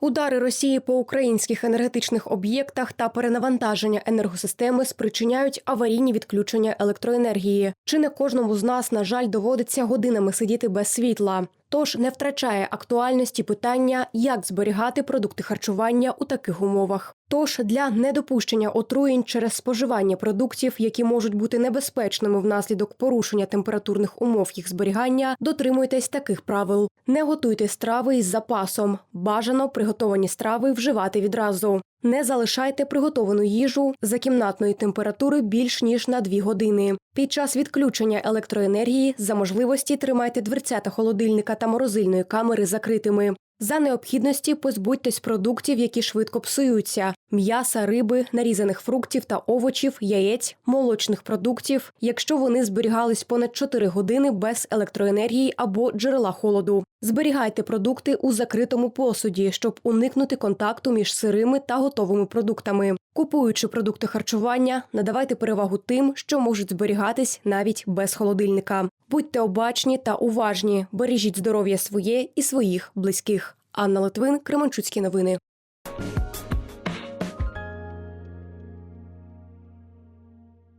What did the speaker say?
Удари Росії по українських енергетичних об'єктах та перенавантаження енергосистеми спричиняють аварійні відключення електроенергії. Чи не кожному з нас, на жаль, доводиться годинами сидіти без світла? Тож не втрачає актуальності питання, як зберігати продукти харчування у таких умовах. Тож для недопущення отруєнь через споживання продуктів, які можуть бути небезпечними внаслідок порушення температурних умов їх зберігання, дотримуйтесь таких правил: не готуйте страви із запасом. Бажано приготовані страви вживати відразу. Не залишайте приготовану їжу за кімнатної температури більш ніж на 2 години. Під час відключення електроенергії за можливості тримайте дверцята холодильника та морозильної камери закритими. За необхідності позбудьтесь продуктів, які швидко псуються: м'яса, риби, нарізаних фруктів та овочів, яєць, молочних продуктів, якщо вони зберігались понад 4 години без електроенергії або джерела холоду. Зберігайте продукти у закритому посуді, щоб уникнути контакту між сирими та готовими продуктами. Купуючи продукти харчування, надавайте перевагу тим, що можуть зберігатись навіть без холодильника. Будьте обачні та уважні, бережіть здоров'я своє і своїх близьких. Анна Литвин, Кременчуцькі новини.